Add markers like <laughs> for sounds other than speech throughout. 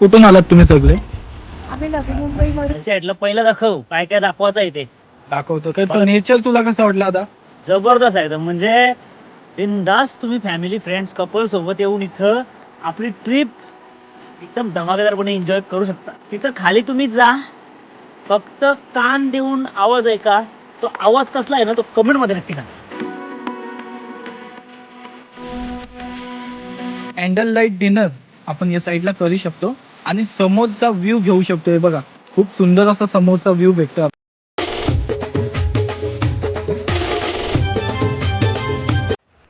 कुठून आलात तुम्ही सगळे? आम्ही नवी मुंबईवरून. त्यांच्या ह्यातलं पहिलं दाखव काय काय दाखवायचं आहे ते. दाखवतो. नेचर तुला कसं वाटलं आता? जबरदस्त आहे एकदम. म्हणजे बिंदास तुम्ही फॅमिली फ्रेंड्स कपल सोबत येऊन इथं आपली ट्रिप एकदम धमाकेदारपणे एन्जॉय करू शकता. तिथं खाली तुम्ही जा. फक्त कान देऊन आवाज ऐका. तो आवाज कसला आहे ना तो कमेंटमध्ये नक्की सांगा. कॅन्डल लाइट डिनर आपण या साईडला करू शकतो. आणि समोरचा व्ह्यू घेऊ शकतो. बघा खूप सुंदर असा समोरचा व्ह्यू भेटतो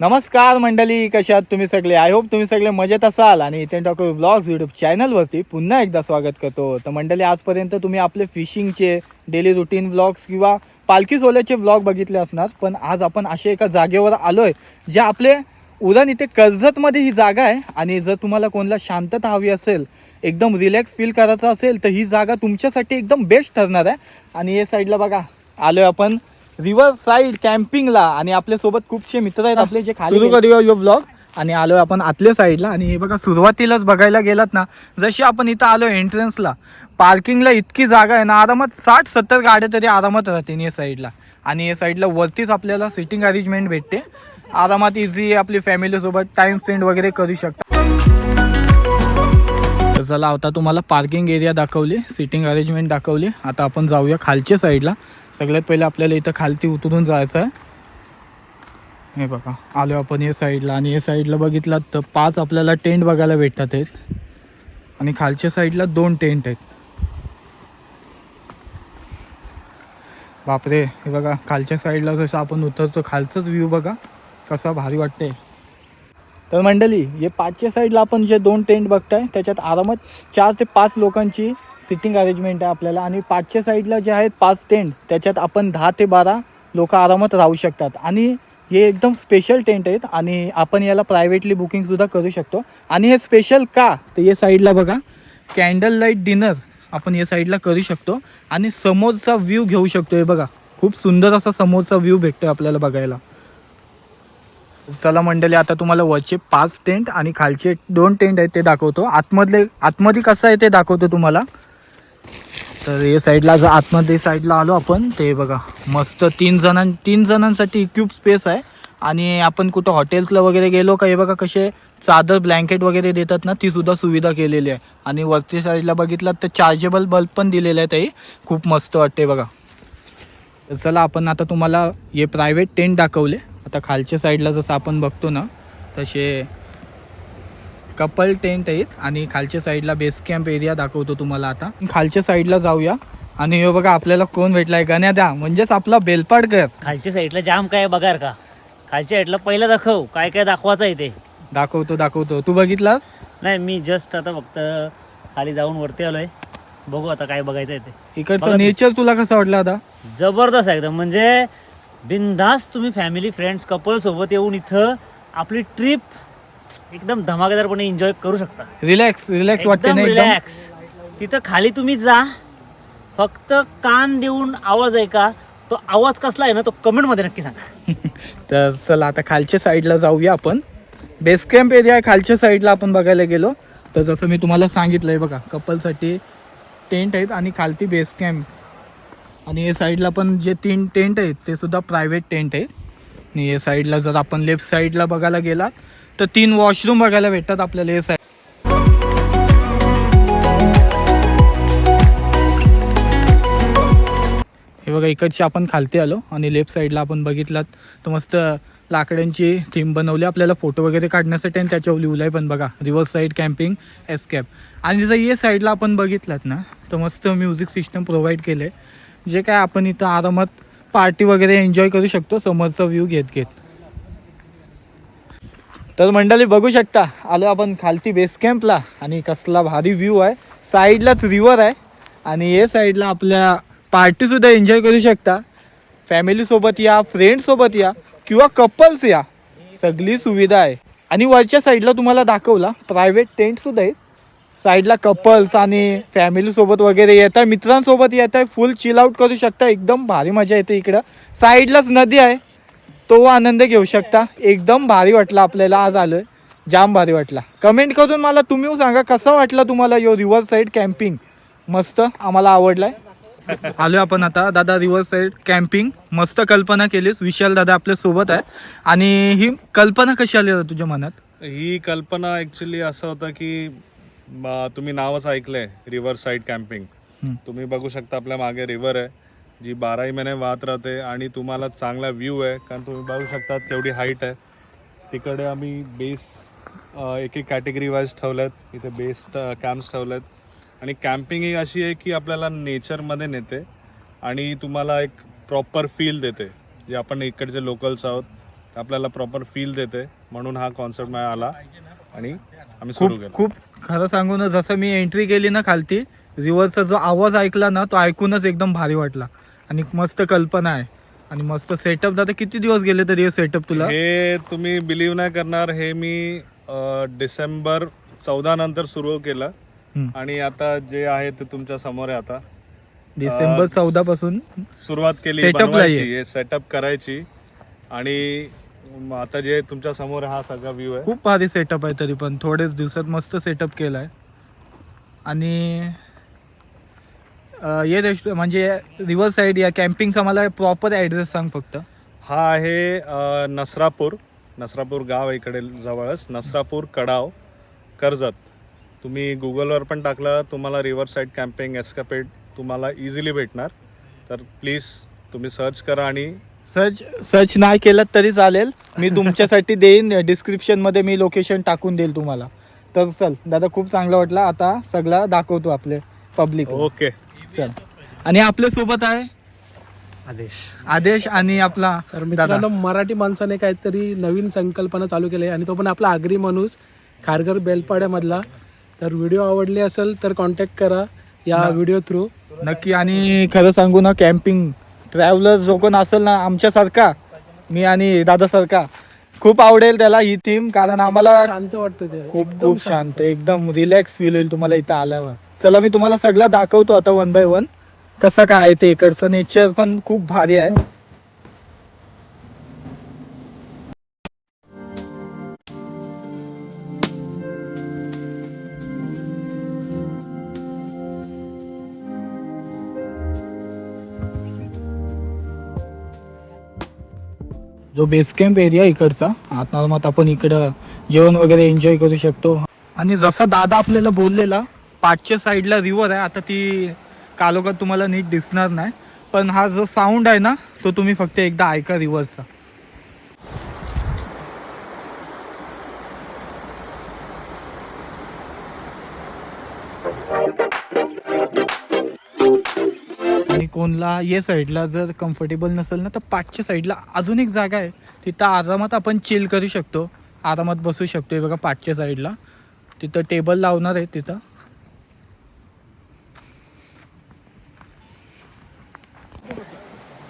नमस्कार मंडळी कशा आहात तुम्ही सगळे? आय होप तुम्ही सगळे मजेत असाल. आणि इथे टॉकर ब्लॉग्स यूट्यूब चॅनलवरती पुन्हा एकदा स्वागत करतो. तर मंडळी आजपर्यंत तुम्ही आपले फिशिंगचे डेली रुटीन व्लॉग्स किंवा पालखी सोल्याचे व्लॉग बघितले असणार. पण आज आपण असे एका जागेवर आलोय जे आपले उरण इथे कर्जतमध्ये ही जागा आहे. आणि जर तुम्हाला कोणाला शांतता हवी असेल एकदम रिलॅक्स फील करायचं असेल तर ही जागा तुमच्यासाठी एकदम बेस्ट ठरणार आहे. आणि या साईडला बघा आलोय आपण रिव्हर साईड कॅम्पिंगला आणि आपल्यासोबत खूपशे मित्र आहेत आपले जे सुरू करूया यो ब्लॉग आणि आलोय आपण आतल्या साईडला आणि हे बघा सुरुवातीलाच बघायला गेलात ना जशी आपण इथं आलो एंट्रन्सला पार्किंगला इतकी जागा आहे ना आरामात साठ सत्तर गाड्या तरी आरामात राहतील या साईडला आणि या साईडला वरतीच आपल्याला सिटिंग अरेंजमेंट भेटते. आरामात इझी आपली फॅमिली सोबत टाइम स्पेंड वगैरे करू शकता. चला आता तुम्हाला पार्किंग एरिया दाखवली सिटिंग अरेंजमेंट दाखवली. आता आपण जाऊया खालच्या साईडला सगळ्यात पहिले आपल्याला इथं खालती उतरून जायचं आहे. हे बघा आलो आपण या साईडला आणि या साईडला बघितलात तर पाच आपल्याला टेंट बघायला भेटतात आहेत. आणि खालच्या साईडला दोन टेंट आहेत. बापरे हे बघा खालच्या साईडला जसं आपण उतरतो खालचाच व्ह्यू बघा. कसा भारी वाटते तर मंडळी हे पाचच्या साईडला आपण जे दोन टेंट बघताय त्याच्यात आरामात चार ते पाच लोकांची सिटिंग अरेंजमेंट आहे आपल्याला. आणि पाचच्या साईडला जे आहेत पाच टेंट त्याच्यात आपण दहा ते बारा लोक आरामात राहू शकतात. आणि हे एकदम स्पेशल टेंट आहेत आणि आपण याला प्रायव्हेटली बुकिंगसुद्धा करू शकतो. आणि हे स्पेशल का? तर या साईडला बघा. कॅन्डल लाइट डिनर आपण या साईडला करू शकतो. आणि समोरचा व्ह्यू घेऊ शकतो. हे बघा खूप सुंदर असा समोरचा व्ह्यू भेटतो आपल्याला बघायला. चला मंडळी आता तुम्हाला वरचे पाच टेंट आणि खालचे दोन टेंट आहेत ते दाखवतो. आतमधले आतमध्ये कसं आहे ते दाखवतो तुम्हाला. तर हे साईडला जर आतमध्ये साईडला आलो आपण. ते बघा मस्त तीन जणां तीन जणांसाठी इक्यूब स्पेस आहे. आणि आपण कुठं हॉटेल्सला वगैरे गेलो का हे बघा कसे चादर ब्लँकेट वगैरे देतात ना ती सुद्धा सुविधा केलेली आहे. आणि वरच्या साईडला बघितलं तर चार्जेबल बल्ब पण दिलेले आहे ते खूप मस्त वाटते बघा. चला आपण आता तुम्हाला हे प्रायव्हेट टेंट दाखवले. आता खालच्या साईडला जसं आपण बघतो ना तसे कपल टेंट आहेत आणि खालच्या साईडला बेस कॅम्प एरिया दाखवतो तुम्हाला आता. खालच्या साईडला जाऊया. आणि हे बघा आपल्याला कोण भेटलाय? गण्या द्या म्हणजेच आपला बेलपाडकर. खालच्या साईडला जाम काय आहे बघा का? खालच्या साईडला पहिलं दाखव काय काय दाखवायचं आहे ते. दाखवतो दाखवतो. तू बघितलास? नाही मी जस्ट आता फक्त खाली जाऊन वरती आलोय. बघू आता काय बघायचं आहे ते. इकडचं. नेचर तुला कसं वाटलं आता? जबरदस्त आहे एकदम. म्हणजे बिनधास्त तुम्ही फॅमिली फ्रेंड्स कपल सोबत येऊन इथं आपली ट्रिप एकदम धमाकेदारपणे एन्जॉय करू शकता. रिलॅक्स रिलॅक्स वाटते एकदम ना एकदम? रिलॅक्स तिथं खाली तुम्ही जा. फक्त कान देऊन आवाज ऐका. तो आवाज कसला आहे ना तो कमेंटमध्ये नक्की सांगा. <laughs> तर चला आता खालच्या साईडला जाऊया आपण. बेस कॅम्प एरिया खालच्या साईडला आपण बघायला गेलो. तर जसं मी तुम्हाला सांगितलंय बघा कपलसाठी टेंट आहेत आणि खालती बेस कॅम्प आणि या साईडला पण जे तीन टेंट आहेत ते सुद्धा प्रायव्हेट टेंट आहेत आणि या साईडला जर आपण लेफ्ट साईडला बघायला गेलात तर तीन वॉशरूम बघायला भेटतात आपल्याला या साईड हे बघा इकडचे आपण खालती आलो आणि लेफ्ट साईडला आपण बघितलात. तर मस्त लाकडांची थीम बनवली आपल्याला फोटो वगैरे काढण्यासाठी आणि त्याच्यावर लिहिलं आहे पण बघा रिव्हर्स साईड कॅम्पिंग एस्कॅप आणि जर ये साईडला आपण बघितलात ना तर मस्त म्युझिक सिस्टम प्रोव्हाइड केलं आहे जे काय आपण इथं आरामात पार्टी वगैरे एन्जॉय करू शकतो समोरचा व्ह्यू घेत घेत. तर मंडळी बघू शकता आलो आपण खालती बेस कॅम्पला आणि कसला भारी व्ह्यू आहे. साईडलाच रिवर आहे आणि हे साईडला आपल्या पार्टीसुद्धा एन्जॉय करू शकता. फॅमिलीसोबत या फ्रेंडसोबत या किंवा कपल्स या. सगळी सुविधा आहे. आणि वरच्या साईडला तुम्हाला दाखवला प्रायव्हेट टेंटसुद्धा आहेत. साईडला कपल्स आणि फॅमिलीसोबत वगैरे येत आहे. मित्रांसोबत येत आहे. फुल चिल आउट करू शकता. एकदम भारी मजा येते इकडं. साईडलाच नदी आहे. तो आनंद घेऊ शकता. एकदम भारी वाटला आपल्याला. आज आलोय. जाम भारी वाटला. कमेंट करून मला तुम्ही सांगा कसा वाटला तुम्हाला यो रिव्हर साईड कॅम्पिंग? मस्त. आम्हाला आवडलाय. आलोय आपण आता. दादा रिव्हर साईड कॅम्पिंग. मस्त कल्पना केलीस. विशाल दादा आपल्यासोबत आहे. आणि ही कल्पना कशी आली तुझ्या मनात? ही कल्पना ऍक्च्युली असं होतं की तुम्ही नावच ऐकलंय रिव्हर साईड कॅम्पिंग. तुम्ही बघू शकता आपल्या मागे रिव्हर आहे जी बाराही महिने वाहत राहते आणि तुम्हाला चांगला व्ह्यू आहे कारण तुम्ही बघू शकता केवढी हाईट आहे. तिकडे आम्ही बेस एक एक कॅटेगरी वाईज ठेवल्यात इथे बेस कॅम्प्स ठेवल्यात आणि कॅम्पिंग ही अशी आहे की आपल्याला नेचरमध्ये नेते आणि तुम्हाला एक प्रॉपर फील देते. जे आपण इकडचे लोकल्स आहोत आपल्याला प्रॉपर फील देते म्हणून हा कॉन्सेप्ट मला आला. आणि आम्ही सुरू खूप केला. खूप खरं सांगू ना जसं मी एंट्री केली ना खालती रिव्हरचा जो आवाज ऐकला ना तो ऐकूनच एकदम भारी वाटला. आणि मस्त कल्पना आहे. आणि मस्त सेटअप दादा किती दिवस गेले तरी हे सेटअप तुला? हे तुम्ही बिलीव्ह नाही करणार हे मी अ, डिसेंबर चौदा नंतर सुरू केलं. हम्म. आणि आता जे आहे ते तुमच्यासमोर आहे आता. डिसेंबर चौदा पासून सुरुवात केली Setup ला बनवायची ये. हे सेटअप करायची. आणि म आता जे तुमच्यासमोर हा सगळा व्ह्यू आहे. खूप भारी सेटअप आहे तरी पण. थोडेच दिवसात मस्त सेटअप केलाय. आणि अं, हे रेस्ट म्हणजे रिव्हर साईड या कॅम्पिंगचा मला प्रॉपर ॲड्रेस सांग फक्त. हा आहे अ, नसरापूर. नसरापूर गाव आहे इकडे जवळच. नसरापूर कडाव कर्जत. तुम्ही गुगलवर पण टाकलं तुम्हाला रिव्हर साईड कॅम्पिंग एस्कापेड तुम्हाला इझिली भेटणार. तर प्लीज तुम्ही सर्च करा आणि सर्च सर्च नाही केलं तरी चालेल. मी तुमच्यासाठी देईन. डिस्क्रिप्शनमध्ये मी लोकेशन टाकून देईल तुम्हाला. तर चल दादा खूप चांगलं वाटलं. आता सगळा दाखवतो आपले पब्लिक ओके चल. आणि आपल्यासोबत आहे? आदेश. आदेश आणि आपला तर दादा. मित्रांनो मराठी माणसाने काहीतरी नवीन संकल्पना चालू केली आहे. आणि तो पण आपला आगरी माणूस खारघर बेलपाड्यामधला. तर व्हिडिओ आवडले असेल तर कॉन्टॅक्ट करा या व्हिडिओ थ्रू नक्की. आणि खरं सांगू ना कॅम्पिंग ट्रॅव्हलर जो कोण असेल ना आमच्यासारखा मी आणि दादासारखा. खूप आवडेल त्याला ही टीम कारण आम्हाला शांत वाटतं ते. खूप खूप शांत. एकदम रिलॅक्स फील होईल तुम्हाला इथं आल्यावर. चला मी तुम्हाला सगळं दाखवतो आता वन बाय वन कसं काय आहे ते इकडचं नेचर पण खूप भारी आहे. जो बेस कॅम्प एरिया इकडचा आता मग आपण इकडं जेवण वगैरे एन्जॉय करू शकतो. आणि जसा दादा आपल्याला बोललेला पाठच्या साईडला रिवर आहे आता ती कालोखात तुम्हाला नीट दिसणार नाही. पण हा जो साऊंड आहे ना तो तुम्ही फक्त एकदा ऐका रिवरचा आणि कोणला ये साईडला जर कम्फर्टेबल नसेल ना तर पाठच्या साईडला अजून एक जागा आहे. तिथं आरामात आपण चिल करू शकतो. आरामात बसू शकतो बघा पाठच्या साईडला तिथं टेबल लावणार आहे तिथं.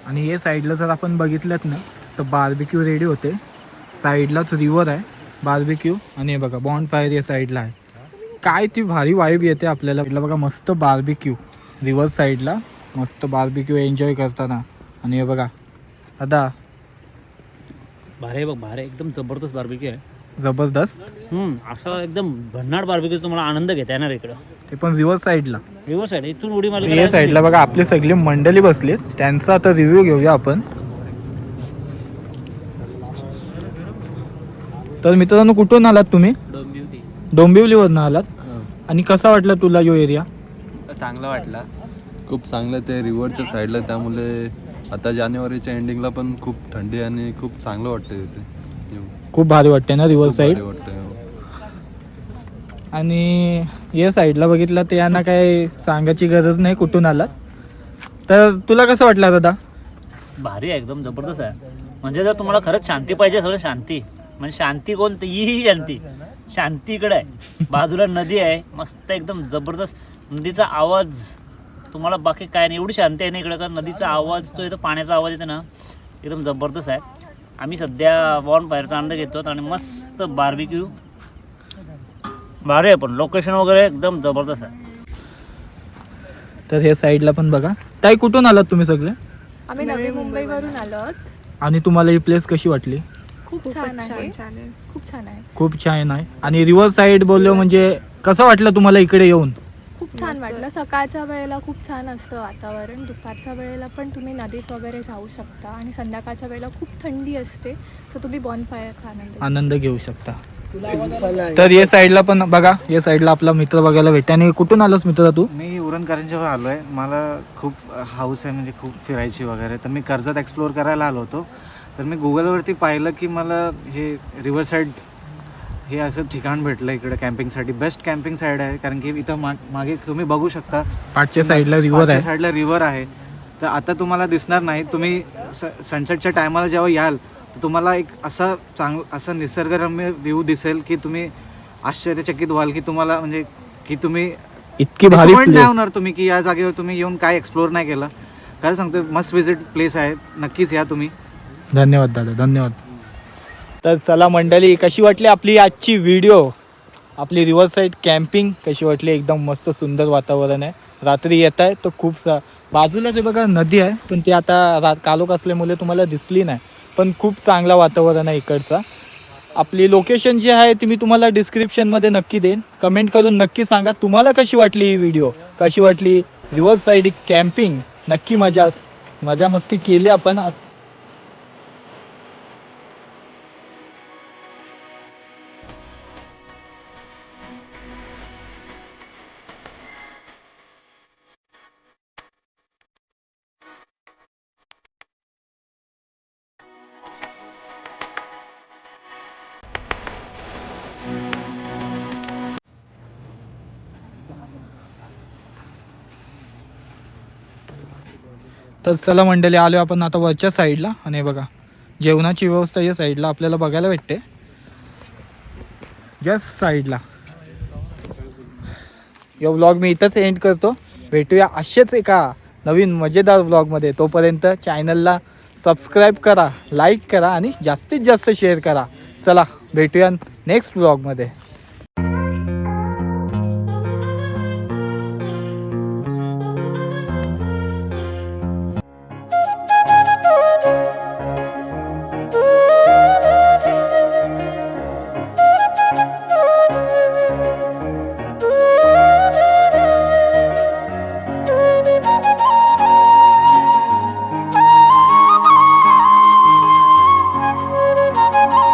आणि हे साईडला जर आपण बघितलं ना तर बार्बिक्यू रेडी होते. साईडलाच रिवर आहे बार्बिक्यू आणि हे बघा बॉन्ड फायर या साईडला आहे. काय ती भारी वाईब येते आपल्याला. बघा मस्त बार्बिक्यू रिवर साईडला मस्त बार्बिक्यू एन्जॉय करताना. आणि हे बघा. आता भारे बघ भारे एकदम जबरदस्त बार्बिक्यू आहे. जबरदस्त? हम्म असं एकदम भन्नाट बार्बिक्यू तुम्हाला आनंद घेता येणार इकडं. ते पण रिव्हर साईडला रिव्हर साईड इथून उडी मारली या साईडला बघा आपली सगळी मंडळी बसलीत. त्यांचा आता रिव्ह्यू घेऊया आपण. तर मित्रांनो कुठून आलात तुम्ही? डोंबिवलीवरनं आलात. आणि कसा वाटला तुला यो एरिया चांगला वाटला. खूप चांगलं ते रिव्हरच्या साईडला त्यामुळे आता जानेवारीच्या एंडिंगला पण खूप थंडी आणि खूप चांगलं वाटतं तिथे. खूप भारी वाटते ना रिव्हर साईड भारी वाटतंय हो. आणि या साईडला बघितलं तर यांना काय सांगायची गरज नाही कुठून आलात. तर तुला कसं वाटलं दादा? भारी आहे एकदम जबरदस्त आहे. म्हणजे जर तुम्हाला खरंच शांती पाहिजे असेल ना, शांती. म्हणजे शांती कोणती? ही शांती शांती. इकडे आहे. बाजूला नदी आहे मस्त एकदम जबरदस्त. नदीचा आवाज तुम्हाला बाकी काय नाही. एवढी शांती आहे ना इकडे कारण नदीचा आवाज तो येतो पाण्याचा आवाज येतो ना एकदम जबरदस्त आहे. आम्ही सध्या बॉन फायरचा आनंद घेतो आणि मस्त बार्बिक्यू. भारी आहे पण लोकेशन वगैरे एकदम जबरदस्त आहे. तर हे साईडला पण बघा. ताई कुठून आलात तुम्ही सगळे? आम्ही नवी मुंबईवरून आलो आहोत. आणि तुम्हाला ही प्लेस कशी वाटली? खूप खूपच छान आहे छान आहे. खूप छान आहे. खूप छान आहे. आणि रिव्हर साईड बोललो म्हणजे कसं वाटलं तुम्हाला इकडे येऊन? खूप छान वाटलं. सकाळच्या वेळेला खूप छान असतं वातावरण. दुपारच्या वेळेला पण तुम्ही नदीत वगैरे जाऊ शकता आणि संध्याकाळच्या वेळेला खूप थंडी असते तर तुम्ही बॉनफायरचा आनंद आनंद घेऊ शकता. तर या साईडला पण बघा या साईडला आपला मित्र बघायला भेटते. आणि कुठून आलास मित्र तू? मी उरणकरांच्यावर आलो आहे मला खूप हाऊस आहे म्हणजे खूप फिरायची वगैरे. तर मी कर्जत एक्सप्लोअर करायला आलो होतो. तर मी गुगलवरती पाहिलं की मला हे रिव्हर साईड हे असं ठिकाण भेटलं इकडे कॅम्पिंगसाठी बेस्ट कॅम्पिंग साईड आहे कारण की इथं मा मागे तुम्ही बघू शकता. पाठच्या साईडला रिव्हर आहे. साईडला रिव्हर आहे. तर आता तुम्हाला दिसणार नाही. तुम्ही स सनसेटच्या टायमाला जेव्हा याल तर तुम्हाला एक असा चांग असा निसर्गरम्य व्ह्यू दिसेल की तुम्ही आश्चर्यचकित व्हाल की तुम्हाला म्हणजे की तुम्ही इतकी भारी नाही. होणार तुम्ही की या जागेवर तुम्ही येऊन काय एक्सप्लोअर नाही केलं. खरं सांगतो मस्ट विजिट प्लेस आहे. नक्कीच या तुम्ही. धन्यवाद दादा धन्यवाद. तर चला मंडळी कशी वाटली आपली आजची व्हिडिओ आपली रिव्हर साईड कॅम्पिंग कशी वाटली? एकदम मस्त सुंदर वातावरण आहे. रात्री येत आहे तर खूप सा बाजूलाच बघा नदी आहे पण ती आता रा कालोख असल्यामुळे तुम्हाला दिसली नाही. पण खूप चांगला वातावरण आहे इकडचा. आपली लोकेशन जी आहे ती मी तुम्हाला डिस्क्रिप्शनमध्ये नक्की देईन. कमेंट करून नक्की सांगा तुम्हाला कशी वाटली ही व्हिडिओ कशी वाटली? रिव्हर साईड कॅम्पिंग नक्की मजा मजा मस्ती केली आपण. तर चला मंडळी आलो आपण आता वरच्या साईडला आणि बघा जेवणाची व्यवस्था या साईडला आपल्याला बघायला भेटते. जस्ट साईडला या व्लॉग मी इथंच एंड करतो. भेटूया असेच एका नवीन मजेदार व्लॉगमध्ये तोपर्यंत चॅनलला सबस्क्राईब करा लाईक करा आणि जास्तीत जास्त शेअर करा. चला भेटूया नेक्स्ट व्लॉगमध्ये